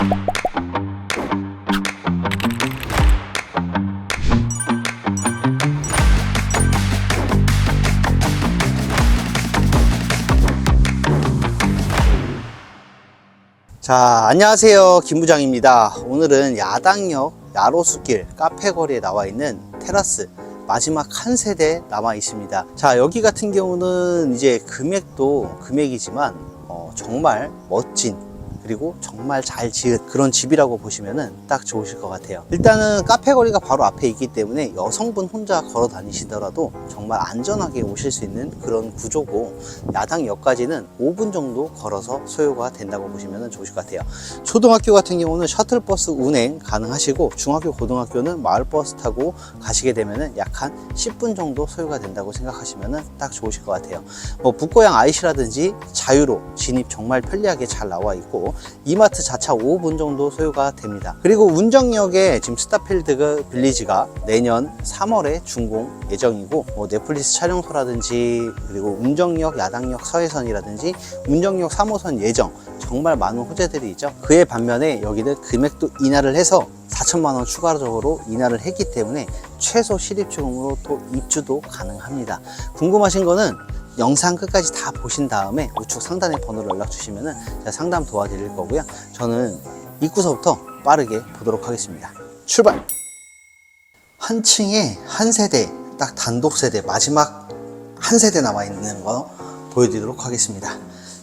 자, 안녕하세요. 김 부장입니다. 오늘은 야당역 야로수길 카페거리에 나와 있는 테라스 마지막 한 세대 남아 있습니다. 자, 여기 같은 경우는 이제 금액도 금액이지만 어, 정말 멋진 그리고 정말 잘 지은 그런 집이라고 보시면 딱 좋으실 것 같아요. 일단은 카페 거리가 바로 앞에 있기 때문에 여성분 혼자 걸어 다니시더라도 정말 안전하게 오실 수 있는 그런 구조고 야당역까지는 5분 정도 걸어서 소요가 된다고 보시면 좋으실 것 같아요. 초등학교 같은 경우는 셔틀버스 운행 가능하시고 중학교, 고등학교는 마을버스 타고 가시게 되면 약 한 10분 정도 소요가 된다고 생각하시면 딱 좋으실 것 같아요. 뭐 북고양 IC라든지 자유로 진입 정말 편리하게 잘 나와 있고 이마트 자차 5분 정도 소요가 됩니다. 그리고 운정역에 지금 스타필드 빌리지가 내년 3월에 준공 예정이고 뭐 넷플릭스 촬영소라든지 그리고 운정역 야당역 서해선이라든지 운정역 3호선 예정 정말 많은 호재들이 있죠. 그에 반면에 여기는 금액도 인하를 해서 4천만 원 추가적으로 인하를 했기 때문에 최소 실입주금으로 또 입주도 가능합니다. 궁금하신 거는 영상 끝까지 다 보신 다음에 우측 상단에 번호를 연락 주시면 제가 상담 도와드릴 거고요. 저는 입구서부터 빠르게 보도록 하겠습니다. 출발! 한 층에 한 세대, 딱 단독 세대, 마지막 한 세대 남아있는 거 보여드리도록 하겠습니다.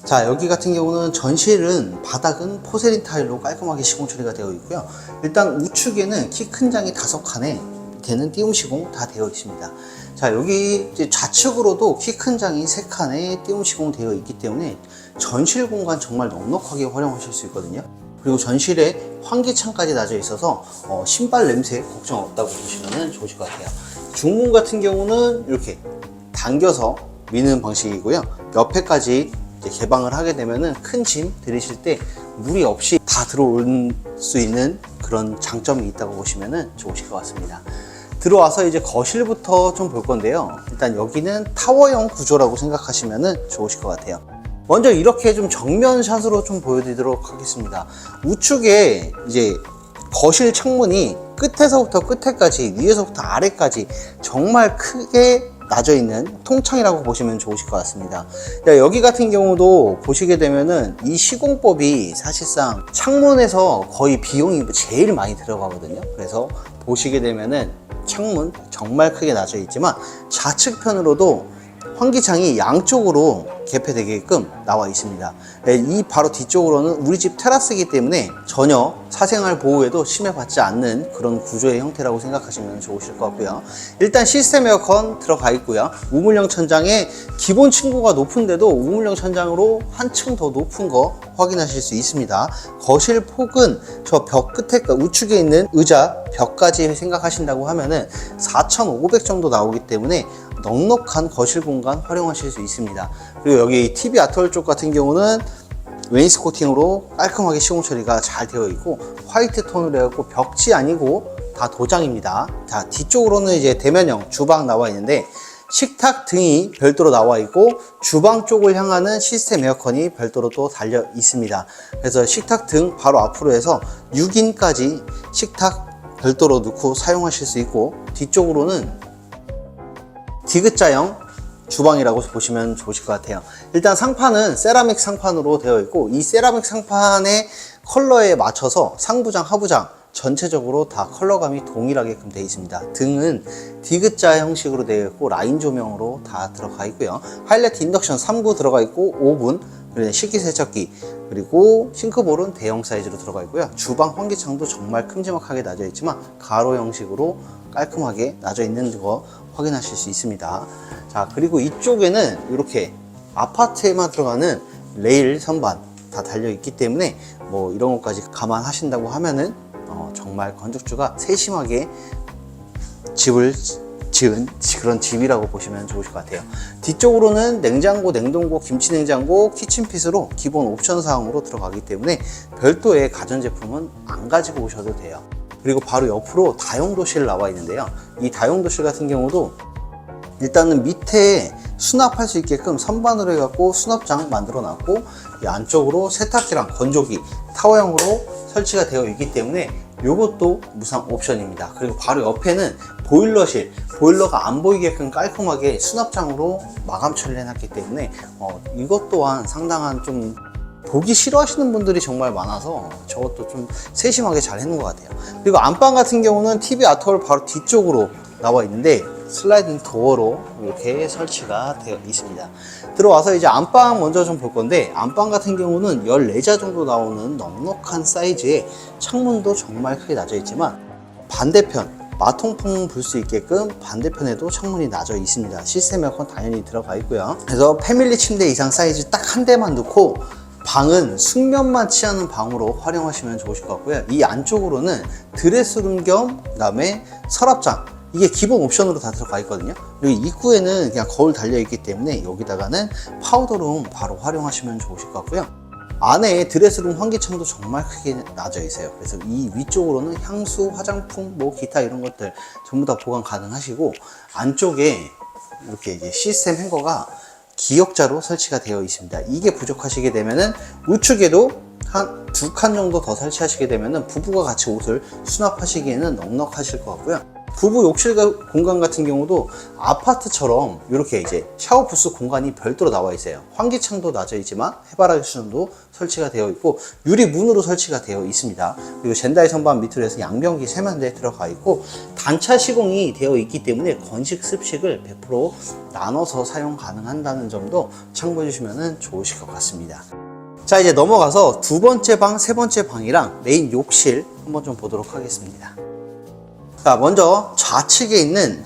자, 여기 같은 경우는 전실은 바닥은 포세린 타일로 깔끔하게 시공 처리가 되어 있고요. 일단 우측에는 키 큰 장이 다섯 칸에 밑에는 띄움 시공 다 되어 있습니다. 자, 여기 좌측으로도 키 큰 장이 세 칸에 띄움 시공 되어 있기 때문에 전실 공간 정말 넉넉하게 활용하실 수 있거든요. 그리고 전실에 환기창까지 나져 있어서 어, 신발 냄새 걱정 없다고 보시면 좋으실 것 같아요. 중문 같은 경우는 이렇게 당겨서 미는 방식이고요. 옆에까지 개방을 하게 되면은 큰짐 들이실 때 무리 없이 다 들어올 수 있는 그런 장점이 있다고 보시면 좋으실 것 같습니다. 들어와서 이제 거실부터 좀 볼 건데요. 일단 여기는 타워형 구조라고 생각하시면 좋으실 것 같아요. 먼저 이렇게 좀 정면 샷으로 좀 보여드리도록 하겠습니다. 우측에 이제 거실 창문이 끝에서부터 끝에까지 위에서부터 아래까지 정말 크게 나져 있는 통창이라고 보시면 좋으실 것 같습니다. 야, 여기 같은 경우도 보시게 되면은 이 시공법이 사실상 창문에서 거의 비용이 제일 많이 들어가거든요. 그래서 보시게 되면은 창문 정말 크게 나져 있지만 좌측편으로도 환기창이 양쪽으로 개폐되게끔 나와 있습니다. 네, 이 바로 뒤쪽으로는 우리 집 테라스이기 때문에 전혀 사생활 보호에도 침해받지 않는 그런 구조의 형태라고 생각하시면 좋으실 것 같고요. 일단 시스템 에어컨 들어가 있고요. 우물형 천장에 기본 층고가 높은데도 우물형 천장으로 한층 더 높은 거 확인하실 수 있습니다. 거실 폭은 저 벽 끝에 우측에 있는 의자 벽까지 생각하신다고 하면은 4,500 정도 나오기 때문에 넉넉한 거실 공간 활용하실 수 있습니다. 그리고 여기 TV 아트월 쪽 같은 경우는 웨인스 코팅으로 깔끔하게 시공 처리가 잘 되어 있고 화이트 톤으로 해갖고 벽지 아니고 다 도장입니다. 자 뒤쪽으로는 이제 대면형 주방 나와 있는데 식탁 등이 별도로 나와 있고 주방 쪽을 향하는 시스템 에어컨이 별도로 또 달려 있습니다. 그래서 식탁 등 바로 앞으로 해서 6인까지 식탁 별도로 넣고 사용하실 수 있고 뒤쪽으로는 디귿자형 주방이라고 보시면 좋으실 것 같아요. 일단 상판은 세라믹 상판으로 되어 있고 이 세라믹 상판의 컬러에 맞춰서 상부장, 하부장 전체적으로 다 컬러감이 동일하게끔 되어 있습니다. 등은 디귿자 형식으로 되어 있고 라인 조명으로 다 들어가 있고요. 하이라이트 인덕션 3구 들어가 있고 오븐 그리고 식기세척기 그리고 싱크볼은 대형 사이즈로 들어가 있고요. 주방 환기창도 정말 큼지막하게 나져 있지만 가로 형식으로 깔끔하게 나져 있는 거 확인하실 수 있습니다. 자, 그리고 이쪽에는 이렇게 아파트에만 들어가는 레일 선반 다 달려 있기 때문에 뭐 이런 것까지 감안하신다고 하면은 어, 정말 건축주가 세심하게 집을 지은 그런 집이라고 보시면 좋으실 것 같아요. 뒤쪽으로는 냉장고, 냉동고, 김치 냉장고, 키친핏으로 기본 옵션 사항으로 들어가기 때문에 별도의 가전제품은 안 가지고 오셔도 돼요. 그리고 바로 옆으로 다용도실 나와 있는데요. 이 다용도실 같은 경우도 일단은 밑에 수납할 수 있게끔 선반으로 해갖고 수납장 만들어 놨고 이 안쪽으로 세탁기랑 건조기 타워형으로 설치가 되어 있기 때문에 이것도 무상 옵션입니다. 그리고 바로 옆에는 보일러실, 보일러가 안 보이게끔 깔끔하게 수납장으로 마감 처리를 해놨기 때문에 어, 이것 또한 상당한 좀 보기 싫어하시는 분들이 정말 많아서 저것도 좀 세심하게 잘 해놓은 것 같아요. 그리고 안방 같은 경우는 TV 아트홀 바로 뒤쪽으로 나와 있는데 슬라이딩 도어로 이렇게 설치가 되어 있습니다. 들어와서 이제 안방 먼저 좀 볼 건데 안방 같은 경우는 14자 정도 나오는 넉넉한 사이즈의 창문도 정말 크게 낮아 있지만 반대편 마통풍 불 수 있게끔 반대편에도 창문이 낮아 있습니다. 시스템 에어컨 당연히 들어가 있고요. 그래서 패밀리 침대 이상 사이즈 딱 한 대만 넣고 방은 숙면만 취하는 방으로 활용하시면 좋으실 것 같고요. 이 안쪽으로는 드레스룸 겸 그다음에 서랍장 이게 기본 옵션으로 다 들어가 있거든요. 그리고 입구에는 그냥 거울 달려 있기 때문에 여기다가는 파우더룸 바로 활용하시면 좋으실 것 같고요. 안에 드레스룸 환기창도 정말 크게 낮아 있어요. 그래서 이 위쪽으로는 향수, 화장품, 뭐 기타 이런 것들 전부 다 보관 가능하시고 안쪽에 이렇게 이제 시스템 행거가 기역자로 설치가 되어 있습니다. 이게 부족하시게 되면은 우측에도 한 두 칸 정도 더 설치하시게 되면은 부부가 같이 옷을 수납하시기에는 넉넉하실 것 같고요. 부부 욕실 가- 공간 같은 경우도 아파트처럼 이렇게 이제 샤워 부스 공간이 별도로 나와 있어요. 환기창도 낮아 있지만 해바라기 수전도 설치가 되어 있고 유리 문으로 설치가 되어 있습니다. 그리고 젠다이 선반 밑으로 해서 양변기 세면대 들어가 있고 단차 시공이 되어 있기 때문에 건식 습식을 100% 나눠서 사용 가능한다는 점도 참고해 주시면 좋으실 것 같습니다. 자 이제 넘어가서 두 번째 방, 세 번째 방이랑 메인 욕실 한번 좀 보도록 하겠습니다. 자 먼저 좌측에 있는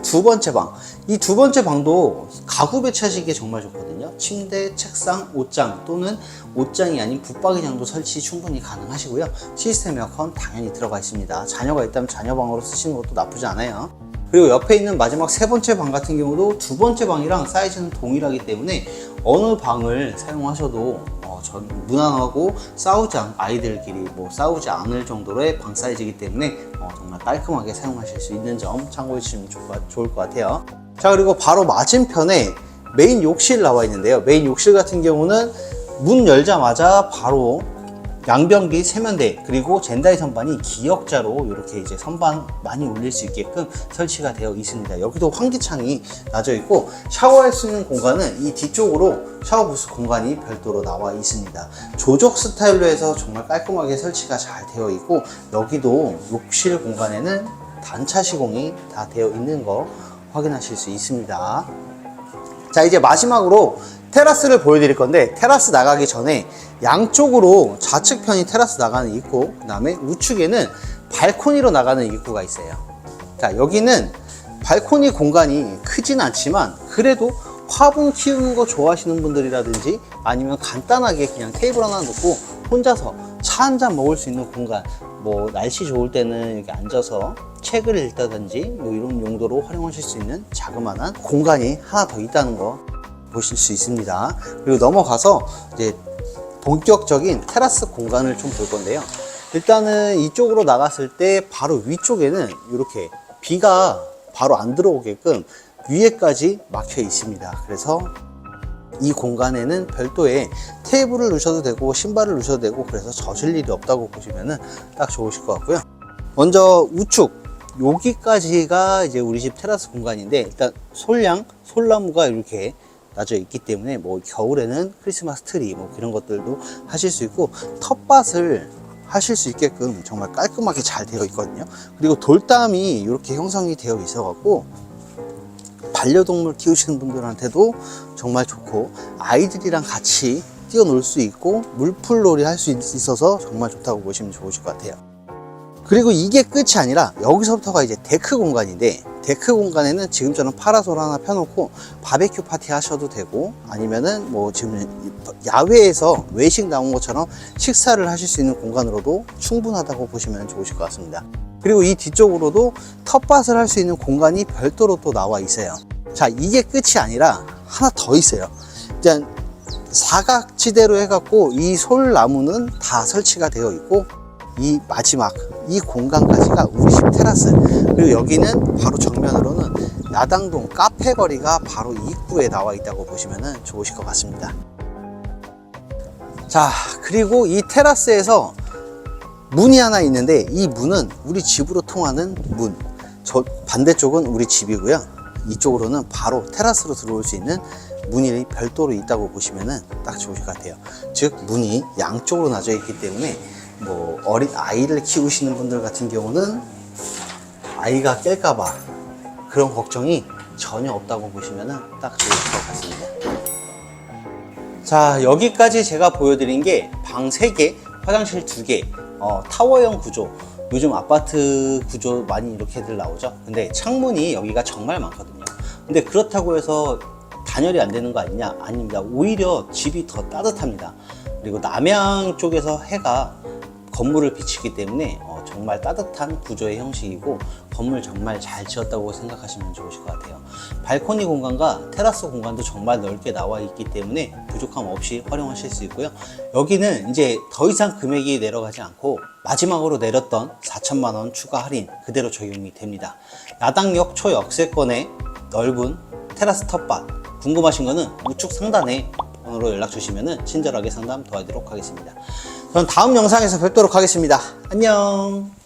두 번째 방. 이 두 번째 방도 가구 배치하시기에 정말 좋거든요. 침대, 책상, 옷장 또는 옷장이 아닌 붙박이장도 설치 충분히 가능하시고요. 시스템 에어컨 당연히 들어가 있습니다. 자녀가 있다면 자녀방으로 쓰시는 것도 나쁘지 않아요. 그리고 옆에 있는 마지막 세 번째 방 같은 경우도 두 번째 방이랑 사이즈는 동일하기 때문에 어느 방을 사용하셔도 어, 전 무난하고 싸우지 않 아이들끼리 뭐 싸우지 않을 정도로의 방 사이즈이기 때문에 어, 정말 깔끔하게 사용하실 수 있는 점 참고해 주시면 좋- 좋을 것 같아요. 자 그리고 바로 맞은편에 메인 욕실 나와 있는데요. 메인 욕실 같은 경우는 문 열자마자 바로 양변기 세면대 그리고 젠다이 선반이 기역자로 이렇게 이제 선반 많이 올릴 수 있게끔 설치가 되어 있습니다. 여기도 환기창이 나져 있고 샤워할 수 있는 공간은 이 뒤쪽으로 샤워 부스 공간이 별도로 나와 있습니다. 조적 스타일로 해서 정말 깔끔하게 설치가 잘 되어 있고 여기도 욕실 공간에는 단차 시공이 다 되어 있는 거 확인하실 수 있습니다. 자 이제 마지막으로 테라스를 보여드릴 건데 테라스 나가기 전에 양쪽으로 좌측 편이 테라스 나가는 입구 그 다음에 우측에는 발코니로 나가는 입구가 있어요. 자 여기는 발코니 공간이 크진 않지만 그래도 화분 키우는 거 좋아하시는 분들이라든지 아니면 간단하게 그냥 테이블 하나 놓고 혼자서 차 한 잔 먹을 수 있는 공간 뭐 날씨 좋을 때는 이렇게 앉아서 책을 읽다든지 뭐 이런 용도로 활용하실 수 있는 자그마한 공간이 하나 더 있다는 거 보실 수 있습니다. 그리고 넘어가서 이제 본격적인 테라스 공간을 좀 볼 건데요. 일단은 이쪽으로 나갔을 때 바로 위쪽에는 이렇게 비가 바로 안 들어오게끔 위에까지 막혀 있습니다. 그래서 이 공간에는 별도의 테이블을 놓으셔도 되고 신발을 놓으셔도 되고 그래서 젖을 일이 없다고 보시면은 딱 좋으실 것 같고요. 먼저 우측 여기까지가 이제 우리 집 테라스 공간인데 일단 솔향 솔나무가 이렇게 나져 있기 때문에 뭐 겨울에는 크리스마스 트리 뭐 그런 것들도 하실 수 있고 텃밭을 하실 수 있게끔 정말 깔끔하게 잘 되어 있거든요. 그리고 돌담이 이렇게 형성이 되어 있어 갖고 반려동물 키우시는 분들한테도 정말 좋고 아이들이랑 같이 뛰어놀 수 있고 물풀놀이 할 수 있어서 정말 좋다고 보시면 좋으실 것 같아요. 그리고 이게 끝이 아니라 여기서부터가 이제 데크 공간인데 데크 공간에는 지금처럼 파라솔 하나 펴놓고 바베큐 파티 하셔도 되고 아니면은 뭐 지금 야외에서 외식 나온 것처럼 식사를 하실 수 있는 공간으로도 충분하다고 보시면 좋으실 것 같습니다. 그리고 이 뒤쪽으로도 텃밭을 할 수 있는 공간이 별도로 또 나와 있어요. 자, 이게 끝이 아니라 하나 더 있어요. 일단 사각지대로 해갖고 이 솔나무는 다 설치가 되어 있고 이 마지막 이 공간까지가 우리 집 테라스 그리고 여기는 바로 정면으로는 야당동 카페 거리가 바로 입구에 나와 있다고 보시면 좋으실 것 같습니다 자 그리고 이 테라스에서 문이 하나 있는데 이 문은 우리 집으로 통하는 문. 저 반대쪽은 우리 집이고요. 이쪽으로는 바로 테라스로 들어올 수 있는 문이 별도로 있다고 보시면은 딱 좋으실 것 같아요. 즉 문이 양쪽으로 나져 있기 때문에 뭐 어린 아이를 키우시는 분들 같은 경우는 아이가 깰까봐 그런 걱정이 전혀 없다고 보시면은 딱 좋으실 것 같습니다. 자 여기까지 제가 보여드린 게 방 3개 화장실 2개 어, 타워형 구조. 요즘 아파트 구조 많이 이렇게들 나오죠? 근데 창문이 여기가 정말 많거든요. 근데 그렇다고 해서 단열이 안 되는 거 아니냐? 아닙니다. 오히려 집이 더 따뜻합니다. 그리고 남향 쪽에서 해가 건물을 비치기 때문에 어, 정말 따뜻한 구조의 형식이고 건물 정말 잘 지었다고 생각하시면 좋으실 것 같아요. 발코니 공간과 테라스 공간도 정말 넓게 나와 있기 때문에 부족함 없이 활용하실 수 있고요. 여기는 이제 더 이상 금액이 내려가지 않고 마지막으로 내렸던 4천만 원 추가 할인 그대로 적용이 됩니다. 야당역 초역세권의 넓은 테라스 텃밭 궁금하신 거는 우측 상단에 번호로 연락 주시면 친절하게 상담 도와드리도록 하겠습니다. 저는 다음 영상에서 뵙도록 하겠습니다. 안녕.